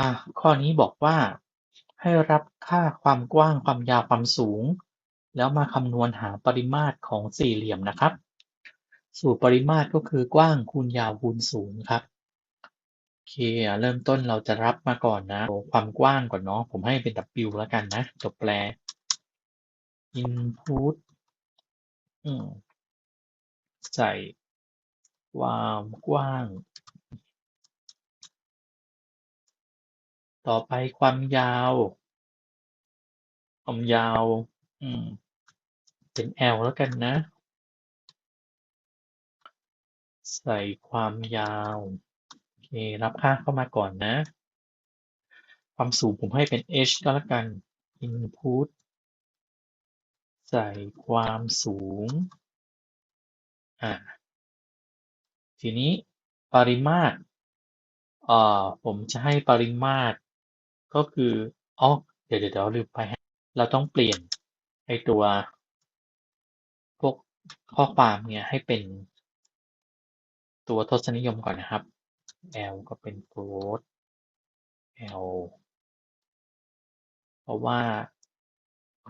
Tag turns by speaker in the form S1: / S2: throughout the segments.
S1: อะข้อนี้บอกว่า ให้รับค่าความกว้างความยาวความสูง แล้วมาคำนวณหาปริมาตรของสี่เหลี่ยมนะครับ สูตรปริมาตรก็คือกว้างคูณยาวคูณสูงครับโอเคเริ่มต้นเราจะรับมาก่อนนะ ความกว้างก่อนเนาะผมให้เป็น W แล้วกันนะจบแปล input ใส่ความกว้าง ต่อไปความยาว ความยาว อืม เป็น L แล้วกันนะ ใส่ความยาวโอเครับค่าเข้ามาก่อนนะ ความสูงผมให้เป็น h ก็แล้วกัน input ใส่ความสูง อ่า ทีนี้ปริมาตรอ่อผมจะให้ปริมาตร ก็คือ อ๋อเดี๋ยวเดี๋ยวเดี๋ยวลืมไป เราต้องเปลี่ยนไอตัว พวกข้อความเนี่ยให้เป็นตัวทศนิยมก่อนนะครับ L ก็เป็น float L เพราะว่า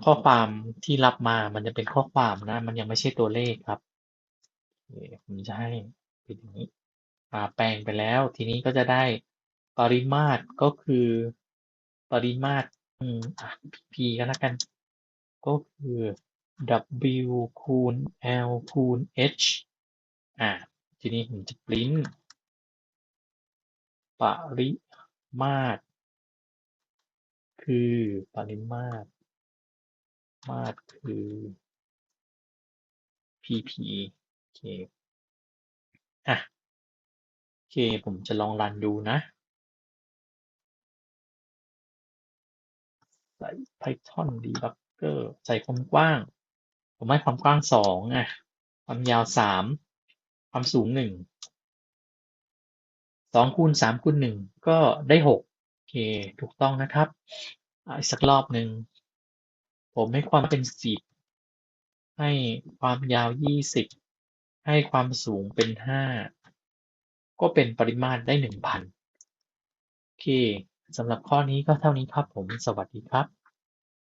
S1: ข้อความที่รับมามันจะเป็นข้อความนะ มันยังไม่ใช่ตัวเลขครับผมจะให้เป็นอย่างนี้อ่าแปลงไปแล้ว ทีนี้ก็จะได้ปริมาตรก็คือ ปริมาตร อืมอะ P ก็แล้วกัน ก็คือ W คูณ L คูณ H อ่า ทีนี้ผมจะ print ปริมาตร คือปริมาตร มาตรคือ PP โอเค อะ โอเค ผมจะลองรันดูนะ ใส่ Python debugger ใส่ความกว้าง ผมให้ความกว้างสองอะ ความยาวสาม ความสูงหนึ่ง สองคูณสามคูณหนึ่งก็ได้หกโอเค ถูกต้องนะครับอะอีกสักรอบหนึ่ง ผมให้ความเป็นสิบ ให้ความยาวยี่สิบ ให้ความสูงเป็นห้า ก็เป็นปริมาตรได้หนึ่งพันโอเคสำหรับข้อนี้ก็เท่านี้ครับผม สวัสดีครับ